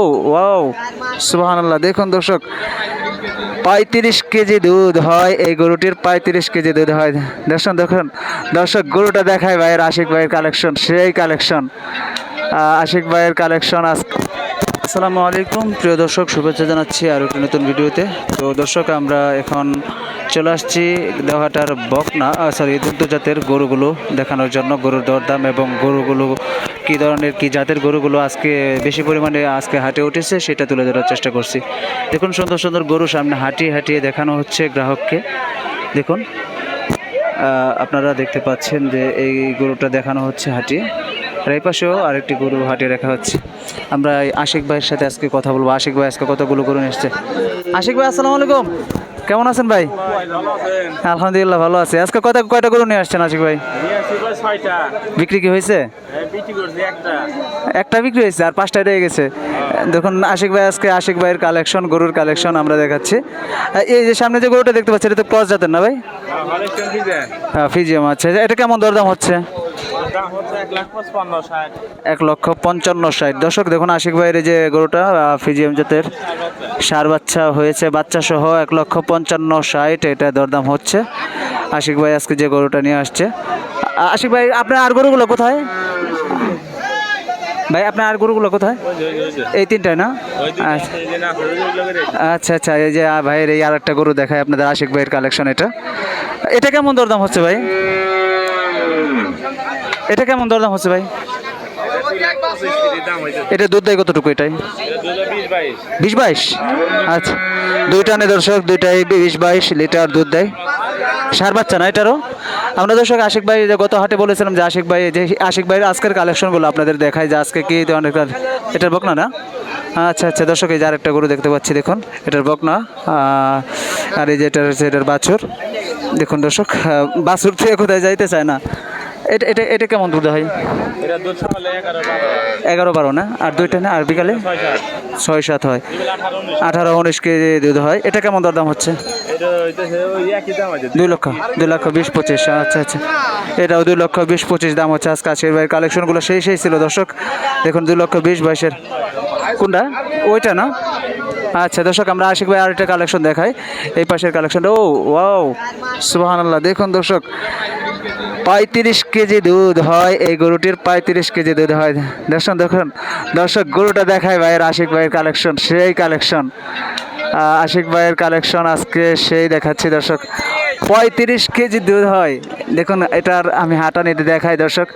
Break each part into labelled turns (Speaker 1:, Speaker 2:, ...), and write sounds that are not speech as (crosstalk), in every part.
Speaker 1: ও, wow দেখুন দর্শক, পঁয়ত্রিশ কেজি দুধ হয়, এই গরুটির পঁয়ত্রিশ কেজি দুধ হয়। দেখুন দেখুন। দর্শক, গরুটা দেখায় ভাইয়ের আশিক ভাইয়ের কালেকশন, সেই কালেকশন। আশিক ভাইয়ের কালেকশন আজ আসসালামু আলাইকুম। প্রিয় দর্শক, শুভেচ্ছা জানাচ্ছি আর একটি নতুন ভিডিওতে। তো দর্শক, আমরা এখন চলে আসছি দেওয়াটার বকনা সরি দুগ্ধ জাতের গরুগুলো দেখানোর জন্য। গরুর দরদাম এবং গরুগুলো কী ধরনের, কী জাতের গরুগুলো আজকে বেশি পরিমাণে আজকে হাটে উঠেছে সেটা তুলে ধরার চেষ্টা করছি। দেখুন, সুন্দর সুন্দর গরু সামনে হাঁটিয়ে হাঁটিয়ে দেখানো হচ্ছে গ্রাহককে। দেখুন আপনারা দেখতে পাচ্ছেন যে এই গরুটা দেখানো হচ্ছে হাঁটিয়ে। আর এই পাশেও আরেকটি গরু হাঁটিয়ে রাখা হচ্ছে। আমরা আশিক ভাইয়ের সাথে আজকে কথা বলব। আশিক ভাই, আজকে কতগুলো গরু এসছে? আশিক ভাই, আসসালামু আলাইকুম। কেমন আছেন ভাই? আলহামদুলিল্লাহ ভালো আছে। আজকে কয়টা কয়টা গরু নিয়ে আসছেন আশিক ভাই? বিক্রি কি হয়েছে?
Speaker 2: একটা।
Speaker 1: একটা বিক্রি হয়েছে আর পাঁচটা রয়ে গেছে। দেখুন আশিক ভাই আজকে আশিক ভাইয়ের কালেকশন গরুর কালেকশন আমরা দেখাচ্ছি। এই যে সামনে যে গরুটা দেখতে পাচ্ছি এটা তো ক্রস জাতের না ভাই?
Speaker 2: হলেস্টন
Speaker 1: হ্যাঁ ফিজিয়াম আচ্ছা। এটা কেমন দরদাম হচ্ছে?
Speaker 2: এক
Speaker 1: লক্ষ পঞ্চান্ন ষাট। দর্শক দেখুন আশিক ভাইয়ের এই যে গরুটা আহ, ফিজিয়াম জাতের সার বাচ্চা হয়েছে বাচ্চা সহ এক লক্ষ পঞ্চান্ন ষাট এটা দরদাম হচ্ছে। আশিক ভাই আজকে যে গরুটা নিয়ে আসছে। আশিক ভাই আপনার আর গরুগুলো কোথায়? ভাই আপনার আর গরুগুলো কোথায়? এই তিনটায় না? আচ্ছা। আচ্ছা আচ্ছা এই যে ভাইয়ের এই আর একটা গরু দেখায় আপনাদের আশিক ভাইয়ের কালেকশন এটা। এটা কেমন দরদাম হচ্ছে ভাই? এটা কেমন দরদাম হচ্ছে ভাই? এটা দুধ দেয় কতটুকু এটাই? বিশ বাইশ। আচ্ছা দুইটা নে দর্শক দুইটাই বিশ বাইশ লিটার দুধ দেয়। সার বাচ্চা না এটারও? আমরা দর্শক আশিক ভাই যে গত হাটে বলেছিলাম যে আশিক ভাই, যে আশিক ভাইয়ের আজকের কালেকশনগুলো আপনাদের দেখায় যে আজকে কি কাল- এটার বকনা না? আচ্ছা আচ্ছা দর্শক এই যে আরেকটা গরু দেখতে পাচ্ছি, দেখুন, এটার বকনা। আর এই যে এটার হচ্ছে এটার বাছুর। দেখুন দর্শক বাছুর থেকে কোথায় যাইতে চায় না? এটা এটা এটা কেমন দুধ হয়?
Speaker 2: এটা দুধ সকালে এগারো বারো
Speaker 1: না? আর দুইটা না? আর বিকালে?
Speaker 2: ছয় সাত।
Speaker 1: হয়।
Speaker 2: আঠারো উনিশ।
Speaker 1: কেজি দুধ হয়। এটা কেমন দরদাম হচ্ছে?
Speaker 2: একই দাম আছে।
Speaker 1: দুই লক্ষ দুই লক্ষ বিশ পঁচিশ। আচ্ছা আচ্ছা। এটাও দুই লক্ষ বিশ পঁচিশ দাম হচ্ছে আজকে। আজকের ভাইয়ের কালেকশনগুলো সেই সেই ছিল দর্শক। দেখুন দুই লক্ষ বিশ বাইশের কোনটা? ওইটা না? আচ্ছা দর্শক আমরা আশিক ভাই আরেকটা কালেকশন দেখাই। এই পাশের কালেকশনটা ও ওয়াও। সুবাহান আল্লাহ দেখুন দর্শক পঁয়ত্রিশ কেজি দুধ হয়, এই গরুটির পঁয়ত্রিশ কেজি দুধ হয়। দেখুন দেখুন, দর্শক, গরুটা দেখায় ভাইয়ের আশিক ভাইয়ের কালেকশন সেই কালেকশন আশিক ভাইয়ের কালেকশন আজকে সেই দেখাচ্ছি, দর্শক। পঁয়ত্রিশ কেজি দুধ হয়। দেখুন, এটার আমি হাঁটা নিতে দেখাই, দর্শক।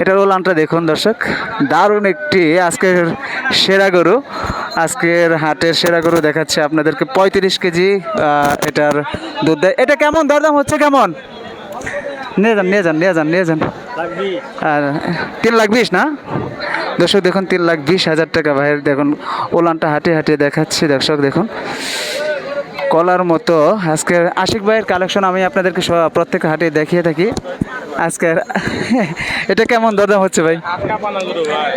Speaker 1: এটার ওলানটা দেখুন, দর্শক। দারুণ একটি আজকের সেরা গরু। আজকের হাটের সেরা গরু দেখাচ্ছে আপনাদেরকে। পঁয়ত্রিশ কেজি এটার দুধ দেয়। এটা কেমন? দরদাম হচ্ছে কেমন? নিয়ে যান নিয়ে যান নিয়ে যান নিয়ে যান। আর তিন লাখ বিশ না? দর্শক দেখুন, তিন লাখ বিশ হাজার টাকা ভাইয়ের দেখুন, ওলানটা হাঁটিয়ে হাঁটিয়ে দেখাচ্ছি, দর্শক দেখুন। কলার মতো। আজকের আশিক ভাইয়ের কালেকশন আমি আপনাদেরকে প্রত্যেক হাটে দেখিয়ে থাকি। আজকের (laughs) এটা কেমন দরদাম হচ্ছে ভাই?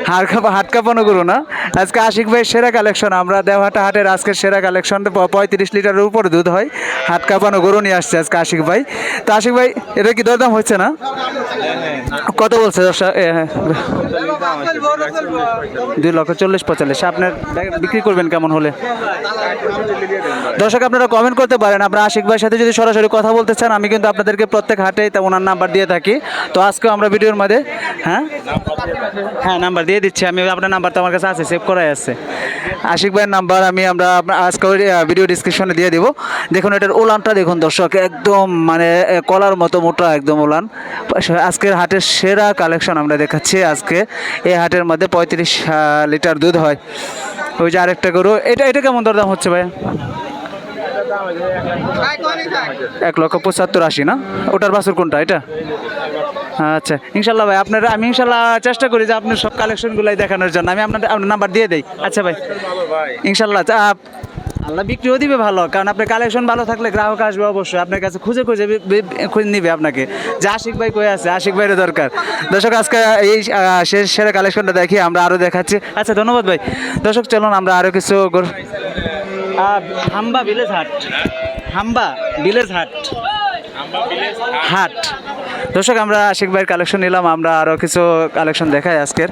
Speaker 1: হাড় কাপা হাট কাঁপানো গরু না? আজকে আশিক ভাই সেরা কালেকশন, আমরা দেওহাটা হাটের আজকের সেরা কালেকশন পঁয়ত্রিশ লিটারের উপরে দুধ হয় হাট কাঁপানো গরু নিয়ে আসছে আজকে আশিক ভাই। তো আশিক ভাই, এটা কি দরদাম হচ্ছে না? কত বলছে হ্যাঁ।
Speaker 2: দুই পঁয়তাল্লিশ।
Speaker 1: লক্ষ চল্লিশ পঁচাল্লিশ আপনার বিক্রি করবেন কেমন হলে? দর্শক, আপনারা কমেন্ট করতে পারেন। আপনারা আশিক ভাইয়ের সাথে যদি সরাসরি কথা বলতে চান, আমি কিন্তু আপনাদেরকে প্রত্যেক হাটে ওনার নাম্বার দিয়ে থাকি। তো আজকেও আমরা ভিডিওর মধ্যে হ্যাঁ? হ্যাঁ নাম্বার দিয়ে দিচ্ছি। আমি আপনার নাম্বার তো আমার কাছে আছে সেভ করাই আছে। আশিক ভাইয়ের নাম্বার আমি আমরা আজকে ভিডিও ডিসক্রিপশনে দিয়ে দিব। দেখুন, এটার ওলানটা দেখুন দর্শক, একদম মানে কলার মতো মোটা একদম ওলান। আজকের হাটের সেরা কালেকশন আমরা দেখাচ্ছি। আজকে এই হাটের মধ্যে পঁয়ত্রিশ লিটার দুধ হয়। ওই যে আরেকটা গরু, এটা এটা কেমন দরদাম হচ্ছে ভাই এক লক্ষ পঁচাত্তর আশি, না? ওটার বাছুর কোনটা, এটা? আচ্ছা ইনশাল্লাহ ভাই, আপনার, আমি ইনশাল্লাহ চেষ্টা করি যে আপনার সব কালেকশনগুলাই দেখানোর জন্য। আমি আপনার আপনার নাম্বার দিয়ে দেই। আচ্ছা ভাই, ইনশাল্লাহ আপ- আল্লাহ বিক্রিও দিবে ভালো, কারণ আপনার কালেকশন ভালো থাকলে গ্রাহক আসবে অবশ্যই। আপনার কাছে খুঁজে খুঁজে খুঁজে নিবে আপনাকে। যে আশিক ভাই কয়ে আছে? আশিক ভাইয়ের দরকার। দর্শক, আজকে এই শেষ সেরা কালেকশনটা দেখি, আমরা আরও দেখাচ্ছি। আচ্ছা ধন্যবাদ ভাই। দর্শক, চলুন, আমরা আরও কিছু হাম্বা ভিলেজ হাট। হাম্বা ভিলেজ হাট। হাট। দর্শক, আমরা আশিক ভাইয়ের কালেকশন নিলাম, আমরা আরও কিছু কালেকশন দেখাই আজকের।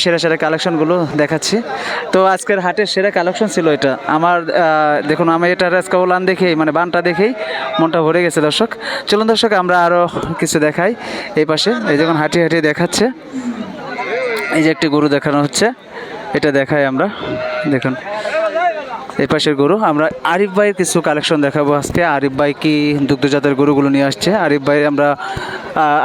Speaker 1: সেরা সেরা কালেকশনগুলো দেখাচ্ছি। তো আজকের হাটের সেরা কালেকশন ছিল এটা। আমার দেখুন, আমি এটার আজকে দেখেই মানে বানটা দেখেই মনটা ভরে গেছে দর্শক। চলুন দর্শক, আমরা আরও কিছু দেখাই এই পাশে। এই যখন হাঁটি হাঁটি দেখাচ্ছে। এই যে একটি গরু দেখানো হচ্ছে। এটা দেখাই আমরা। দেখুন এই পাশের গরু, আমরা আরিফ ভাইয়ের কিছু কালেকশন দেখাবো আজকে। আরিফ ভাই কি দুগ্ধজাতের গরুগুলো নিয়ে আসছে? আরিফ ভাই, আমরা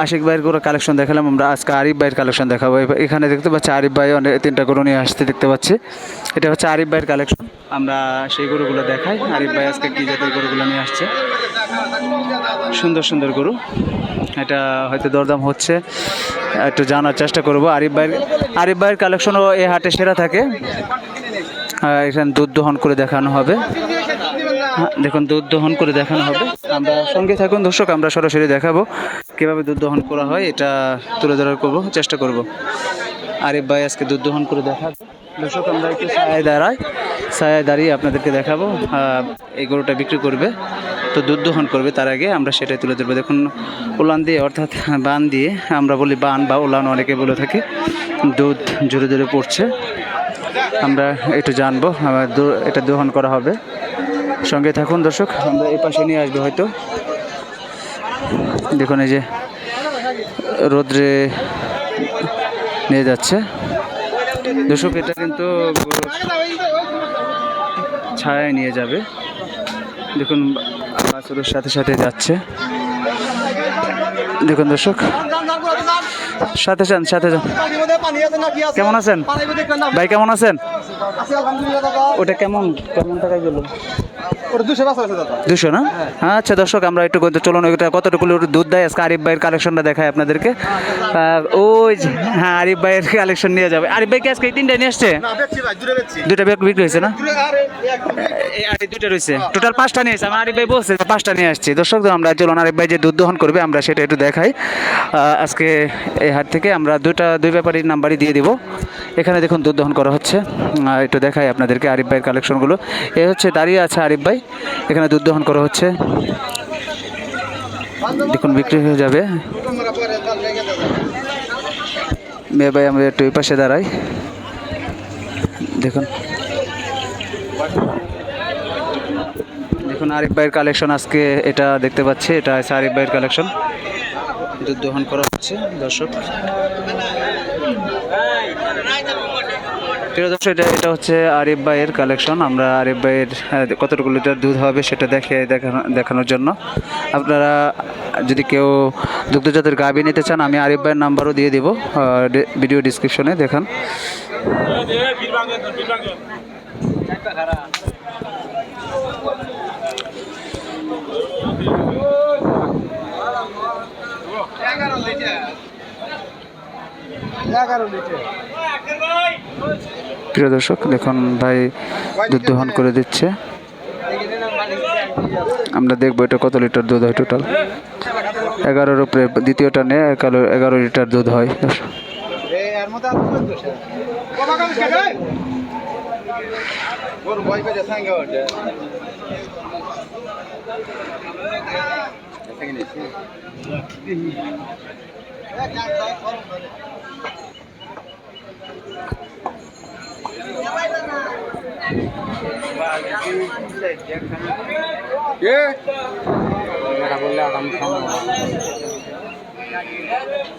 Speaker 1: আশিক ভাইয়ের গরু কালেকশন দেখালাম, আমরা আজকে আরিফ ভাইয়ের কালেকশন দেখাবো। এখানে দেখতে পাচ্ছি আরিফ ভাই অনেক, তিনটা গরু নিয়ে আসতে দেখতে পাচ্ছি। এটা হচ্ছে আরিফ ভাইয়ের কালেকশন আমরা সেই গরুগুলো দেখাই, আরিফ ভাই আজকে কি জাতের গরুগুলো নিয়ে আসছে। সুন্দর সুন্দর গরু। এটা হয়তো দরদাম হচ্ছে, একটু জানার চেষ্টা করব। আরিফ ভাইয়ের আরিফ ভাইয়ের কালেকশনও এই হাটে সেরা থাকে। এখানে দুধ দহন করে দেখানো হবে। হ্যাঁ, দেখুন দুধ দহন করে দেখানো হবে। আমরা সঙ্গে থাকুন দর্শক আমরা সরাসরি দেখাবো কীভাবে দুধ দহন করা হয়। এটা তুলে ধরার করব চেষ্টা করব। আরিফ ভাই আজকে দুধ দহন করে দেখাবো। দর্শক আমরা একটু ছায়ায় দাঁড়াই। ছায়ায় দাঁড়িয়ে আপনাদেরকে দেখাবো এই গরুটা বিক্রি করবে। তো দুধ দহন করবে তার আগে আমরা সেটাই তুলে ধরবো। দেখুন উলান দিয়ে অর্থাৎ বান দিয়ে আমরা বলি বান বা উলান অনেকে বলে থাকি দুধ জোরে জোরে পড়ছে। আমরা একটু জানব আবার দু- এটা দহন করা হবে। সঙ্গে থাকুন দর্শক, আমরা এই পাশে নিয়ে আসব হয়তো। দেখুন এই যে রোদ্রে নিয়ে যাচ্ছে। দর্শক, এটা কিন্তু ছায়ায় নিয়ে যাবে। দেখুন বাছুরের সাথে সাথে যাচ্ছে। দেখুন দর্শক সাথে যান সাথে যান। কেমন আছেন? ভাই কেমন আছেন? ওটা কেমন? কেমন টাকায় গেল? দুশো না? আচ্ছা দর্শক আমরা একটু চলুন ওইটা কতটুকু দুধ দেয়? আজকে আরিফ ভাইয়ের কালেকশনটা দেখায় আপনাদেরকে। ওই হ্যাঁ আরিফ ভাইয়ের কালেকশন নিয়ে যাবে। আরিফ ভাই কি আজকে এই তিনটা নিয়ে আসছে? দুটা ব্যাগ বিক্রি হয়েছে না? দুটো রয়েছে। টোটাল পাঁচটা নিয়েছে আমার আরিফ ভাই বলছে পাঁচটা নিয়ে আসছি। দর্শক তো আমরা চলুন আরিফ ভাই যে দুধ দহন করবে আমরা সেটা একটু দেখাই। আজকে এই হাট থেকে আমরা দুইটা দুই ব্যাপারীর নাম্বারই দিয়ে দিব। এখানে দেখুন দুধ দহন করা হচ্ছে। একটু দেখাই আপনাদেরকে আরিফ ভাইয়ের কালেকশনগুলো। এ হচ্ছে দাঁড়িয়ে আছে আরিফ ভাই। এখানে দুধ দহন করা হচ্ছে। দেখুন বিক্রি হয়ে যাবে। মেয়ে ভাই, আমরা একটু পাশে দাঁড়াই। দেখুন। দেখুন আরিফ ভাইয়ের কালেকশন আজকে এটা দেখতে পাচ্ছি। এটা আছে আরিফ ভাইয়ের কালেকশন। দুধ দহন করা হচ্ছে, দর্শক। প্রিয় দর্শক, এটা এটা হচ্ছে আরিফ ভাইয়ের কালেকশন আমরা আরিফ ভাইয়ের কতটুকু লিটার দুধ হবে সেটা দেখে, দেখানো দেখানোর জন্য। আপনারা যদি কেউ দুগ্ধজাতের গাভী নিতে চান, আমি আরিফ ভাইয়ের নাম্বারও দিয়ে দিব। ভিডিও ডিসক্রিপশনে দেখান। প্রিয় দর্শক, দেখুন ভাই দুধ দহন করে দিচ্ছে। আমরা দেখব এটা কত লিটার দুধ হয় টোটাল এগারোর উপরে দ্বিতীয়টা নিয়ে এগারো এগারো লিটার দুধ হয়। দর্শক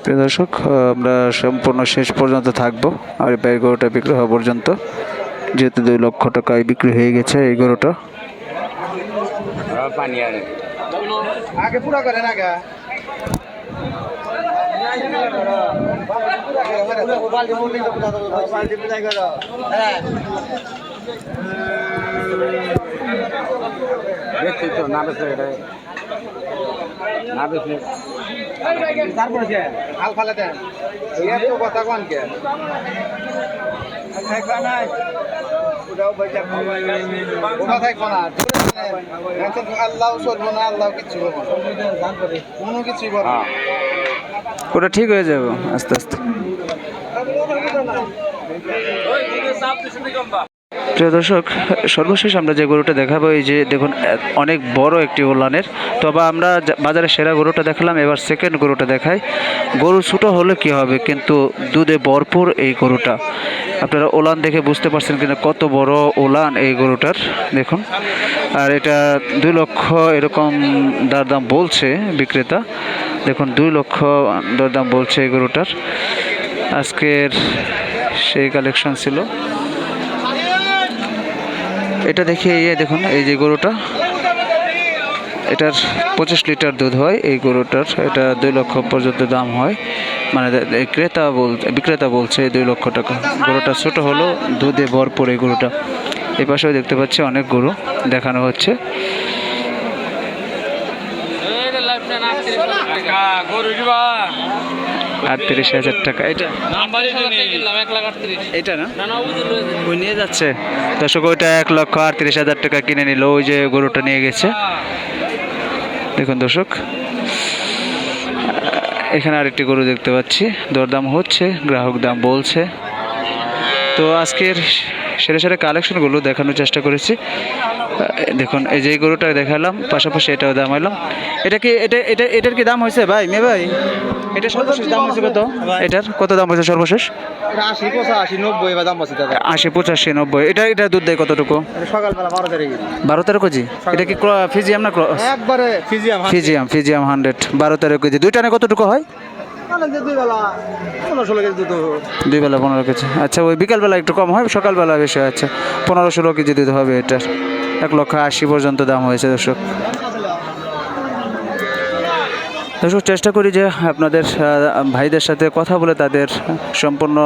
Speaker 1: প্রিয় দর্শক আমরা সম্পূর্ণ শেষ পর্যন্ত থাকব। আর এই গরুটা বিক্রি হওয়া পর্যন্ত। যেহেতু দুই লক্ষ টাকায় বিক্রি হয়ে গেছে এই গরুটা।
Speaker 3: আগে পুরা করেন আগে
Speaker 2: দেখছি তো না বেশি এটা না বেশি
Speaker 3: তারপরে হাল ফালে দেন। কথা কোন কে? না।
Speaker 1: ওটা ঠিক হয়ে যাবে আস্তে আস্তে। প্রিয় দর্শক, সর্বশেষ আমরা যে গরুটা দেখাবো, এই যে দেখুন অনেক বড় একটি ওলানের তবে আমরা বাজারে সেরা গরুটা দেখালাম, এবার সেকেন্ড গরুটা দেখাই। গরু ছোটো হলে কি হবে, কিন্তু দুধে ভরপুর এই গরুটা। আপনারা ওলান দেখে বুঝতে পারছেন কিনা, কত বড় ওলান এই গরুটার, দেখুন। আর এটা দুই লক্ষ এরকম দাম বলছে বিক্রেতা। দেখুন, দুই লক্ষ দরদাম বলছে এই গরুটার। আজকের সেই কালেকশন ছিল। এটা দেখে এই দেখুন, এই যে গরুটা, এটার পঁচিশ লিটার দুধ হয়, এই গরুটার, এটা দুই লক্ষ পর্যন্ত দাম হয়। মানে ক্রেতা বল, বিক্রেতা বলছে দুই লক্ষ টাকা। গরুটা ছোট হলো, দুধে ভরপুর এই গরুটা। এই পাশেও দেখতে পাচ্ছি অনেক গরু দেখানো হচ্ছে।
Speaker 2: গরু
Speaker 1: আটত্রিশ হাজার টাকা। এটা এটা না? ওই নিয়ে যাচ্ছে? দর্শক ওইটা এক লক্ষ আটত্রিশ হাজার টাকা কিনে নিল। ওই যে গরুটা নিয়ে গেছে। দেখুন দর্শক এখানে আরেকটি গরু দেখতে পাচ্ছি। দরদাম হচ্ছে গ্রাহক দাম বলছে। তো আজকের সেরে সেরে কালেকশনগুলো দেখানোর চেষ্টা করেছি। দেখুন, এই যে গরুটা দেখালাম, পাশাপাশি এটাও দাম হইলাম এটা কি, এটা এটা, এটার কি দাম হয়েছে ভাই মে ভাই? এটা সর্বশেষ দাম হয়েছে কত? এটার কত দাম হয়েছে সর্বশেষ?
Speaker 3: আশি পঁচাশি, নব্বই দাম
Speaker 1: আশি পঁচাশি নব্বই এটা এটা দুধ দেয় কতটুকু?
Speaker 3: বারো
Speaker 1: তেরো কেজি? এটা কি ফিজিয়াম না
Speaker 3: ফিজিয়াম
Speaker 1: ফিজিয়াম হান্ড্রেড, বারো তেরো কেজি। দুইটা দুইটানে কতটুকু হয়?
Speaker 3: দুই বেলা পনেরো কেজি।
Speaker 1: আচ্ছা ওই বিকালবেলা একটু কম হয়, সকালবেলা বেশি আচ্ছা পনেরো ষোলো কেজি দুধ হবে এটার। এক লক্ষ আশি পর্যন্ত দাম হয়েছে, দর্শক। দর্শক, চেষ্টা করি যে আপনাদের ভাইদের সাথে কথা বলে তাদের সম্পূর্ণ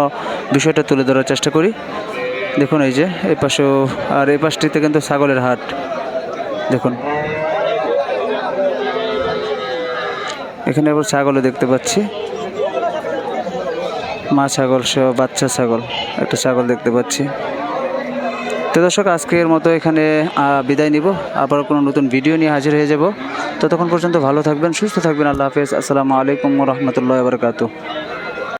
Speaker 1: বিষয়টা তুলে ধরার চেষ্টা করি। দেখুন এই যে, এই পাশেও, আর এই পাশটিতে কিন্তু ছাগলের হাট। দেখুন। এখানে আবার ছাগলও দেখতে পাচ্ছি। মা ছাগল সহ বাচ্চা ছাগল, একটা ছাগল দেখতে পাচ্ছি। তো দর্শক, আজকের মতো এখানে বিদায় নিব। আবার কোনো নতুন ভিডিও নিয়ে হাজির হয়ে যাব। ততক্ষণ পর্যন্ত ভালো থাকবেন, সুস্থ থাকবেন। আল্লাহ হাফেজ। আসসালামু আলাইকুম রহমতুল্লাহ বারকাতু